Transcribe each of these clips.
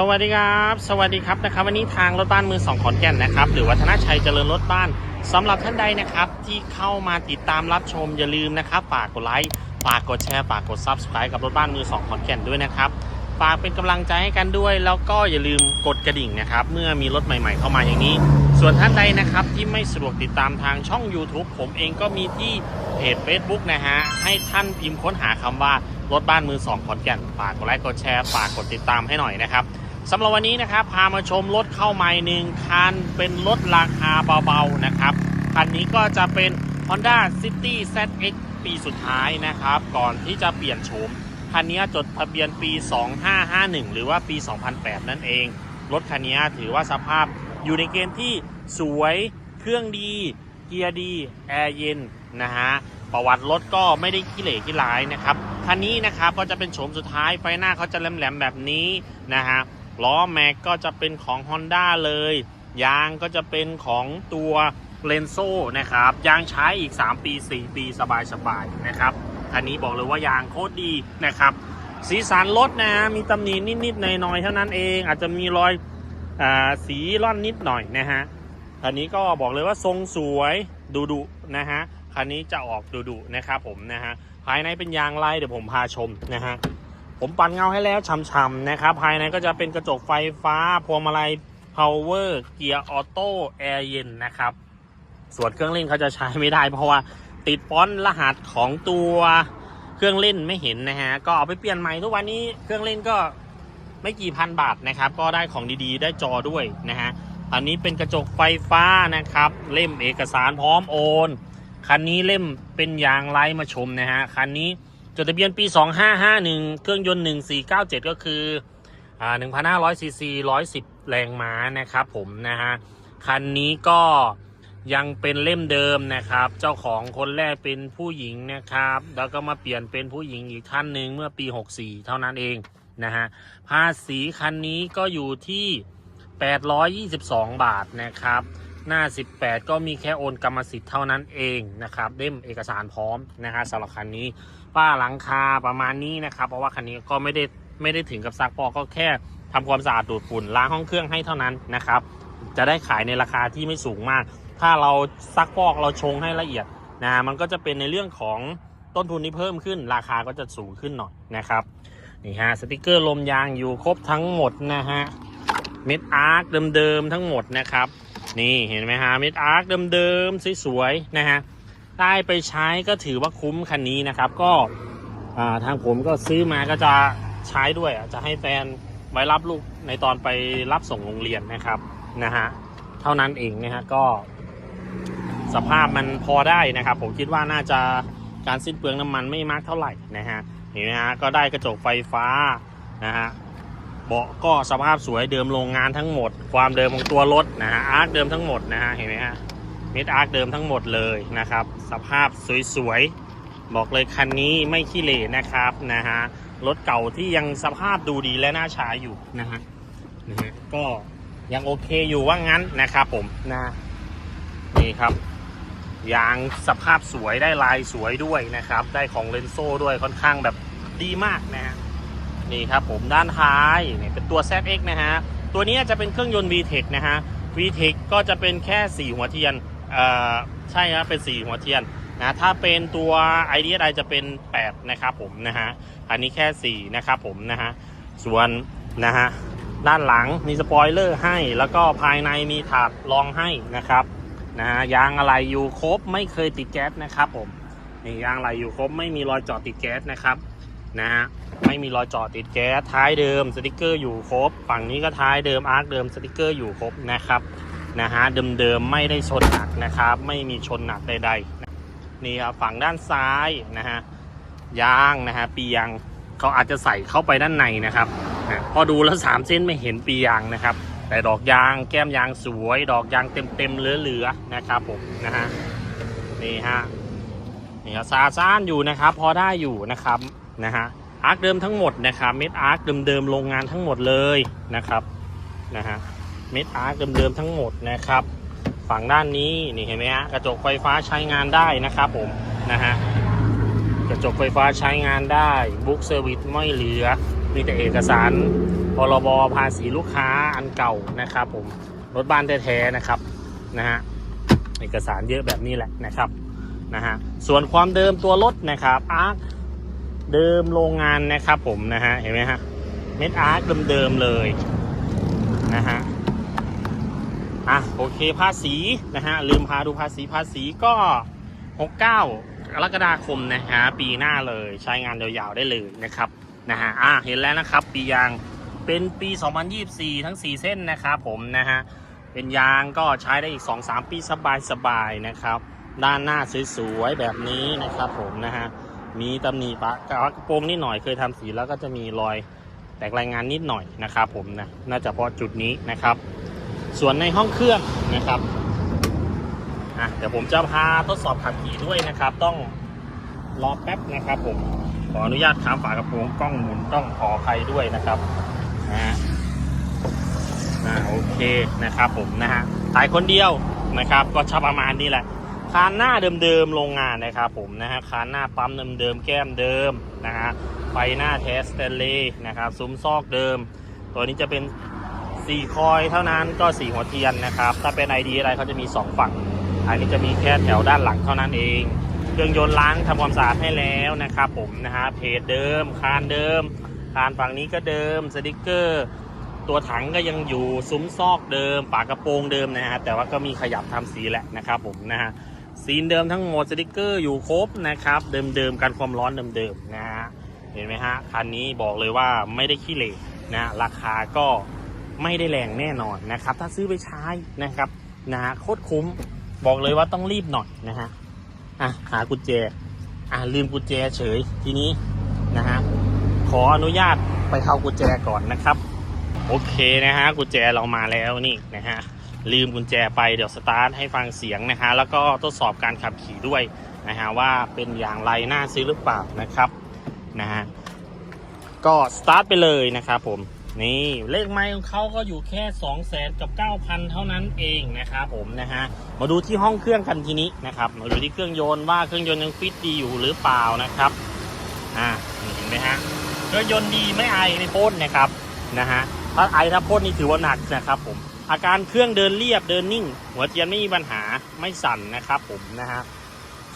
สวัสดีครับ สวัสดีครับนะครับ วันนี้ทางรถบ้านมือสองขอนแก่นนะครับ หรือวัฒนชัยเจริญรถบ้านสำหรับท่านใดนะครับ ที่เข้ามาติดตามรับชมอย่าลืมนะครับฝากกดไลค์ฝากกดแชร์ฝากกด Subscribe กับรถบ้านมือสองขอนแก่นด้วยนะครับฝากเป็นกำลังใจให้กันด้วย แล้วก็อย่าลืมกดกระดิ่งนะครับ เมื่อมีรถใหม่ ๆ เข้ามาอย่างนี้ ส่วนท่านใดนะครับที่ไม่สะดวกติดตามทางช่อง YouTube ผมเองก็มีที่เพจ Facebook นะฮะให้ท่านพิมพ์ค้นหาคำว่ารถบ้านมือสองขอนแก่นฝากกดไลค์กดแชร์ฝากกดติดตามให้หน่อยนะครับ สำหรับวันนี้นะครับ พามาชมรถเข้าใหม่หนึ่งคันเป็นรถราคาเบาๆนะครับ คันนี้ก็จะเป็น Honda City ZX ปีสุดท้ายนะครับ ก่อนที่จะเปลี่ยนโฉม คันนี้จดทะเบียนปี 2551 หรือว่าปี 2008 นั่นเอง รถคันนี้ถือว่าสภาพอยู่ในเกณฑ์ที่สวย เครื่องดี เกียร์ดี แอร์เย็นนะฮะ ประวัติรถก็ไม่ได้ขี้เหร่ขี้ร้ายนะครับ คันนี้นะครับก็จะเป็นโฉมสุดท้าย ไฟหน้าเขาจะแหลมๆแบบนี้นะฮะ ล้อแม็กก็จะเป็นของ Honda เลย ยางก็จะเป็นของตัวเลนโซนะครับ ยางใช้อีก 3 ปี 4 ปีสบายๆนะครับคันนี้บอกเลยว่ายางโคตรดีนะครับ สีสันรถนะมีตำหนินิดๆหน่อยๆเท่านั้นเอง อาจจะมีรอยอสีร่อนนิดหน่อยนะฮะคันนี้ก็บอกเลยว่าทรงสวยดุดุๆนะฮะคันนี้จะออกดุดุๆนะครับผมนะฮะภายในเป็นยางลายเดี๋ยวผมพาชมนะฮะ ผมปั่นเงาให้แล้วช่ำๆนะครับ ภายในก็จะเป็นกระจกไฟฟ้า พวงมาลัย power เกียร์ออโต้แอร์เย็นนะครับ ส่วนเครื่องเล่นเขาจะใช้ไม่ได้ เพราะว่าติดฟอนต์รหัสของตัวเครื่องเล่นไม่เห็นนะฮะ ก็เอาไปเปลี่ยนใหม่ทุกวันนี้เครื่องเล่นก็ไม่กี่พันบาทนะครับ ก็ได้ของดีๆ ได้จอด้วยนะฮะ อันนี้เป็นกระจกไฟฟ้านะครับ เล่มเอกสารพร้อมโอน คันนี้เล่มเป็นยางไร้มาชมนะฮะ คันนี้ จดทะเบียนปี 2551 เครื่องยนต์ 1497 ก็คืออ่า1,500ซีซี110 แรงม้านะครับผมนะฮะ คันนี้ก็ยังเป็นเล่มเดิมนะครับ เจ้าของคนแรกเป็นผู้หญิงนะครับ แล้วก็มาเปลี่ยนเป็นผู้หญิงอีกท่านหนึ่งเมื่อปี 64 เท่านั้นเองนะฮะ ภาษีคันนี้ก็อยู่ที่ 822 บาทนะครับ หน้า 18 ก็มีแค่โอนกรรมสิทธิ์เท่านั้นเองนะครับเล่มเอกสารพร้อมนะฮะสำหรับคันนี้ป้าหลังคาประมาณนี้นะครับ เพราะว่าคันนี้ก็ไม่ได้ไม่ได้ถึงกับซักปอก็แค่ทำความสะอาดดูดฝุ่นล้างห้องเครื่องให้เท่านั้นนะครับ จะได้ขายในราคาที่ไม่สูงมาก ถ้าเราซักปอกเราชงให้ละเอียดนะมันก็จะเป็นในเรื่องของต้นทุนที่เพิ่มขึ้น ราคาก็จะสูงขึ้นหน่อยนะครับนี่ฮะสติกเกอร์ลมยางอยู่ครบทั้งหมดนะฮะเม็ดอาร์คเดิมๆทั้งหมดนะครับ นี่เห็นไหมฮะเม็ดอาร์คเดิมๆสวยๆนะฮะได้ไปใช้ก็ถือว่าคุ้มคันนี้นะครับ ก็ทางผมก็ซื้อมาก็จะใช้ด้วยจะให้แฟนไว้รับลูกในตอนไปรับส่งโรงเรียนนะครับนะฮะเท่านั้นเองนะฮะก็ สภาพมันพอได้นะครับ ผมคิดว่าน่าจะการสิ้นเปลืองน้ำมันไม่มากเท่าไหร่นะฮะเห็นไหมฮะก็ได้กระจกไฟฟ้านะฮะ เบาะก็สภาพสวยเดิมโรงงานทั้งหมด ความเดิมของตัวรถนะฮะอาร์คเดิมทั้งหมดนะฮะเห็นไหมฮะเมดอาร์คเดิมทั้งหมดเลยนะครับ สภาพสวยๆบอกเลยคันนี้ไม่ขี้เหร่นะครับนะฮะรถเก่าที่ยังสภาพดูดีและน่าใช้อยู่นะฮะนะฮะก็ยังโอเคอยู่ว่างั้นนะครับผมนะนี่ครับยางสภาพสวยได้ลายสวยด้วยนะครับ ได้ของเลนโซ่ด้วยค่อนข้างแบบดีมากนะฮะ นี่ครับผมด้านท้ายนี่เป็นตัว ZX นะฮะ ตัวนี้จะเป็นเครื่องยนต์ VTEC นะฮะ VTEC ก็จะเป็นแค่ 4 หัวเทียนเอ่อใช่ครับเป็น 4 หัวเทียนนะถ้าเป็นตัว IDSI จะเป็น 8 นะครับผมนะฮะ อันนี้แค่ 4 นะครับผมนะฮะ ส่วนนะฮะด้านหลังมีสปอยเลอร์ให้ แล้วก็ภายในมีถาดรองให้นะครับนะฮะยางอะไรอยู่ครบไม่เคยติดแก๊สนะครับผมนี่ยางอะไรอยู่ครบไม่มีรอยเจาะติดแก๊สนะครับ นะฮะไม่มีรอยเจาะติดแก๊สท้ายเดิมสติกเกอร์อยู่ครบ ฝั่งนี้ก็ท้ายเดิมอาร์คเดิมสติกเกอร์อยู่ครบนะครับนะฮะเดิมๆไม่ได้ชนหนักนะครับ ไม่มีชนหนักใดๆนี่ครับฝั่งด้านซ้ายนะฮะยางนะฮะปียางเขาอาจจะใส่เข้าไปด้านในนะครับนะพอดูแล้วสามเส้นไม่เห็นปียางนะครับ แต่ดอกยางแก้มยางสวย ดอกยางเต็มๆเหลือๆนะครับผมนะฮะนี่ฮะนี่ครับซาซ่านอยู่นะครับ พอได้อยู่นะครับ นะฮะอาร์คเดิมทั้งหมดนะครับเม็ดอาร์คเดิมๆโรงงานทั้งหมดเลยนะครับนะฮะเม็ดอาร์คเดิมๆทั้งหมดนะครับ ฝั่งด้านนี้นี่เห็นไหมฮะกระจกไฟฟ้าใช้งานได้นะครับผมนะฮะกระจกไฟฟ้าใช้งานได้บุ๊กเซอร์วิสไม่เหลือ มีแต่เอกสารพรบภาษีลูกค้าอันเก่านะครับผมรถบ้านแท้ๆนะครับนะฮะเอกสารเยอะแบบนี้แหละนะครับนะฮะส่วนความเดิมตัวรถนะครับอาร์ค เดิมโรงงานนะครับผมนะฮะเห็นไหมฮะเม็ดอาร์คเดิมๆเลยนะฮะอะโอเคภาษีนะฮะลืมพาดูภาษีภาษีก็ 69กรกฎาคมนะฮะปีหน้าเลยใช้งานยาวๆได้เลยนะครับนะฮะอะเห็นแล้วนะครับ ปียางเป็นปี 2024 ทั้ง 4 เส้นนะครับผมนะฮะเป็นยางก็ใช้ได้อีก 2-3 ปีสบายๆนะครับ ด้านหน้าสวยๆแบบนี้นะครับผมนะฮะ มีตำหนิปะกระโปรงนิดหน่อยเคยทำสีแล้วก็จะมีรอยแตกรายงานนิดหน่อยนะครับผมนะน่าจะเพราะจุดนี้นะครับ ส่วนในห้องเครื่องนะครับอะเดี๋ยวผมจะพาทดสอบขับขี่ด้วยนะครับ ต้องรอแป๊บนะครับผมขออนุญาตค้ามฝากระโปรงกล้องหมุนต้องขอใครด้วยนะครับนะฮะโอเคนะครับผมนะฮะถ่ายคนเดียวนะครับ ก็ชอบประมาณนี้แหละ คานหน้าเดิมๆโรงงานนะครับผมนะฮะคานหน้าปั๊มเดิมๆแก้มเดิมนะฮะไฟหน้าเทสเตเลนะครับซุ้มซอกเดิม ตัวนี้จะเป็น4คอยเท่านั้นก็ 4 หัวเทียนนะครับ ถ้าเป็น ID อะไรเขาจะมี 2 ฝั่ง อันนี้จะมีแค่แถวด้านหลังเท่านั้นเอง เครื่องยนต์ล้างทำความสะอาดให้แล้วนะครับผมนะฮะเพจเดิม คานเดิม คานฝั่งนี้ก็เดิมสติกเกอร์ ตัวถังก็ยังอยู่ซุ้มซอกเดิมฝากระโปรงเดิมนะฮะแต่ว่าก็มีขยับทำสีแหละนะครับผมนะฮะ ซีนเดิมทั้งหมดสติกเกอร์อยู่ครบนะครับ เดิมๆกันความร้อนเดิมๆนะฮะเห็นไหมฮะคันนี้บอกเลยว่าไม่ได้ขี้เหร่นะฮะราคาก็ไม่ได้แรงแน่นอนนะครับ ถ้าซื้อไปใช้นะครับนะฮะโคตรคุ้มบอกเลยว่าต้องรีบหน่อยนะฮะอะหากุญแจอะลืมกุญแจเฉยทีนี้นะฮะขออนุญาตไปเข้ากุญแจก่อนนะครับ โอเคนะฮะกุญแจเรามาแล้วนี่นะฮะ ลืมกุญแจไปเดี๋ยวสตาร์ทให้ฟังเสียงนะฮะแล้วก็ทดสอบการขับขี่ด้วยนะฮะว่าเป็นอย่างไรน่าซื้อหรือเปล่านะครับนะฮะก็สตาร์ทไปเลยนะครับผมนี่เลขไม้ของเขาก็อยู่แค่2 0 0แสนกับ9,000เท่านั้นเองนะครับผมนะฮะมาดูที่ห้องเครื่องกันทีนี้นะครับมาดูที่เครื่องยนต์ว่าเครื่องยนต์ยังฟิตดีอยู่หรือเปล่านะครับอ่าเห็นไหมฮะเครื่องยนต์ดีไม่ไอไม่พ่นนะครับนะฮะถ้าไอถ้าพ่นนี่ถือว่าหนักนะครับผม อาการเครื่องเดินเรียบเดินนิ่ง หัวเทียนไม่มีปัญหาไม่สั่นนะครับผมนะฮะ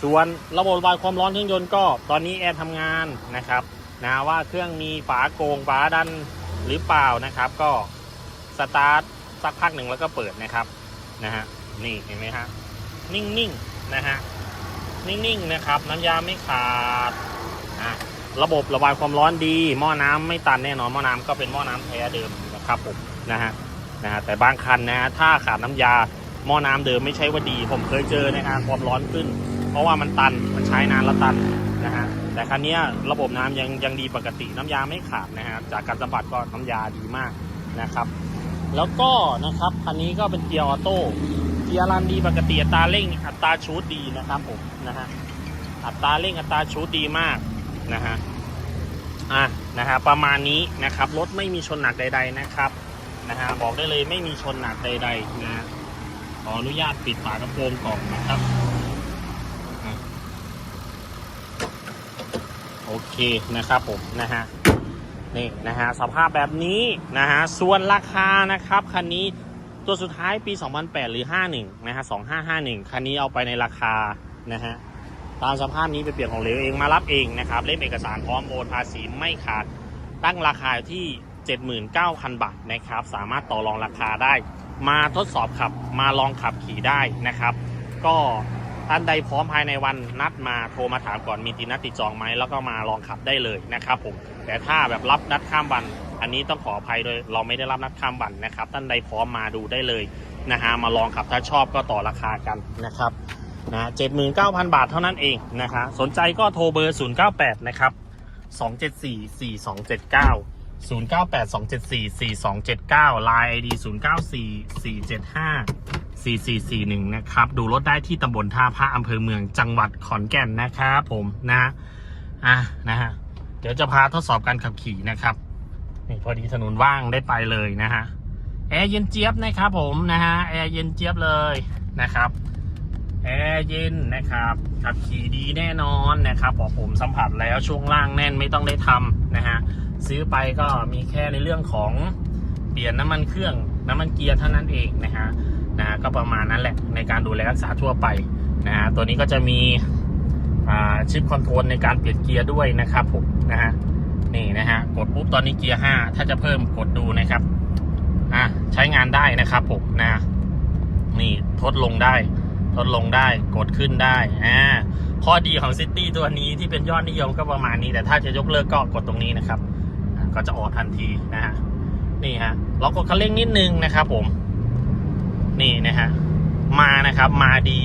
ส่วนระบบระบายความร้อนเครื่องยนต์ก็ตอนนี้แอร์ทำงานนะครับนะว่าเครื่องมีฝาโกงฝาดันหรือเปล่านะครับ ก็สตาร์ทสักพักหนึ่งแล้วก็เปิดนะครับนะฮะนี่เห็นไหมฮะนิ่งๆนะฮะนิ่งๆนะครับน้ำยาไม่ขาดอะระบบระบายความร้อนดี หม้อน้ำไม่ตันแน่นอนหม้อน้ำก็เป็นหม้อน้ำแท้เดิมนะครับผมนะฮะ นะฮะแต่บางคันนะฮะถ้าขาดน้ำยาหม้อน้ำเดิมไม่ใช่ว่าดี ผมเคยเจอนะฮะความร้อนขึ้น เพราะว่ามันตันมันใช้นานแล้วตันนะฮะแต่คันนี้ระบบน้ำยังยังดีปกติน้ำยาไม่ขาดนะฮะจากการสัมผัสก็น้ำยาดีมากนะครับ แล้วก็นะครับคันนี้ก็เป็นเกียร์ออโต้เกียร์รันดีปกติอัตราเร่งอัตราชูดดีนะครับผมนะฮะอัตราเร่งอัตราชูดดีมากนะฮะอะนะฮะประมาณนี้นะครับรถไม่มีชนหนักใด ๆนะครับ นะฮะบอกได้เลยไม่มีชนหนักใดๆนะขออนุญาตปิดฝากระโปรงกล่องนะครับโอเคนะครับผมนะฮะนี่นะฮะสภาพแบบนี้นะฮะส่วนราคานะครับคันนี้ตัวสุดท้ายปี 2008 หรือ 51 นะฮะ 2551 คันนี้เอาไปในราคานะฮะตามสภาพนี้ไปเปลี่ยนของเหลวเองมารับเองนะครับเล่มเอกสารพร้อมโอนภาษีไม่ขาดตั้งราคาที่ 79,000 บาทนะครับ สามารถต่อรองราคาได้ มาทดสอบขับมาลองขับขี่ได้นะครับ ก็ท่านใดพร้อมภายในวันนัดมาโทรมาถามก่อนมีตินัดติดจองไหมแล้วก็มาลองขับได้เลยนะครับผมแต่ถ้าแบบรับนัดข้ามวัน อันนี้ต้องขออภัยโดยเราไม่ได้รับนัดข้ามวันนะครับ ท่านใดพร้อมมาดูได้เลยนะฮะมาลองขับถ้าชอบก็ต่อราคากันนะครับนะเจ็ดหมื่นเก้าพันบาทเท่านั้นเองนะฮะสนใจก็โทรเบอร์ศูนย์เก้าแปดนะครับสองเจ็ดสี่สี่สองเจ็ดเก้า 0 9 8 2 7 4 4 2 7 9 Line ID 0 9 4 4 7 5 4 4 4 1 นะครับ ดูรถได้ที่ตำบลท่าพระอำเภอเมืองจังหวัดขอนแก่นนะครับผมนะอะนะฮะเดี๋ยวจะพาทดสอบการขับขี่นะครับนี่พอดีถนนว่างได้ไปเลยนะฮะแอร์เย็นเจี๊ยบนะครับผมนะฮะแอร์เย็นเจี๊ยบเลยนะครับแอร์เย็นนะครับขับขี่ดีแน่นอนนะครับบอกผมสัมผัสแล้วช่วงล่างแน่นไม่ต้องได้ทำนะฮะ ซื้อไปก็มีแค่ในเรื่องของเปลี่ยนน้ำมันเครื่อง น้ำมันเกียร์เท่านั้นเองนะฮะนะก็ประมาณนั้นแหละในการดูแลรักษาทั่วไปนะฮะตัวนี้ก็จะมีชิปคอนโทรลในการเปลี่ยนเกียร์ด้วยนะครับผมนะฮะนี่นะฮะกดปุ๊บตอนนี้เกียร์ 5 ถ้าจะเพิ่มกดดูนะครับอะใช้งานได้นะครับผมนะนี่ทดลงได้ทดลงได้กดขึ้นได้อ่าข้อดีของซิตี้ตัวนี้ที่เป็นยอดนิยมก็ประมาณนี้ แต่ถ้าจะยกเลิกก็กดตรงนี้นะครับ ก็จะออกทันทีนะฮะนี่ฮะเรากดคันเร่งนิดนึงนะครับผม นี่นะฮะมานะครับมาดี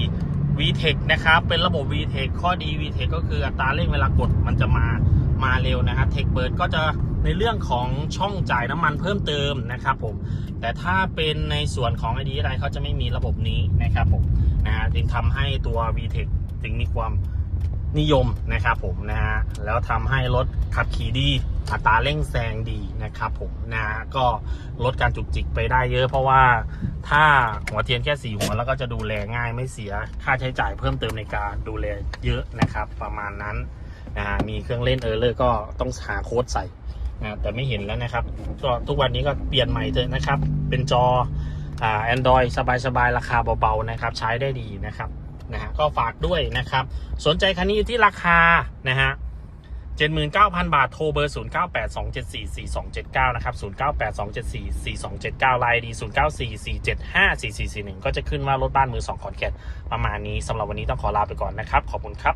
VTEC นะครับ เป็นระบบ VTEC ข้อดี VTEC ก็คืออัตราเร่งเวลากดมันจะมามาเร็วนะฮะ Tech Bird ก็จะในเรื่องของช่องจ่ายน้ำมันเพิ่มเติมนะครับผม แต่ถ้าเป็นในส่วนของ ID อะไรเขาจะไม่มีระบบนี้นะครับผมนะฮะจึงทำให้ตัว VTEC ถึงมีความนิยมนะครับผมนะฮะแล้วทำให้รถขับขี่ดี อัตราเร่งแซงดีนะครับผมนะฮะก็ลดการจุกจิกไปได้เยอะ เพราะว่าถ้าหัวเทียนแค่สี่หัวแล้วก็จะดูแลง่ายไม่เสียค่าใช้จ่ายเพิ่มเติมในการดูแลเยอะนะครับ ประมาณนั้นนะฮะมีเครื่องเล่นเออร์เลอร์ก็ต้องหาโค้ดใส่นะแต่ไม่เห็นแล้วนะครับก็ทุกวันนี้ก็เปลี่ยนใหม่เถอะนะครับ เป็นจออ่า Android สบายๆ ราคาเบาๆนะครับ ใช้ได้ดีนะครับนะฮะก็ฝากด้วยนะครับ สนใจคันนี้อยู่ที่ราคานะฮะ 79,000 บาท โทรเบอร์ 0982744279 นะครับ 0982744279ไลน์ดี 0944754441 ก็จะขึ้นว่ารถบ้านมือ 2 ขอนแก่นประมาณนี้สำหรับวันนี้ต้องขอลาไปก่อนนะครับ ขอบคุณครับ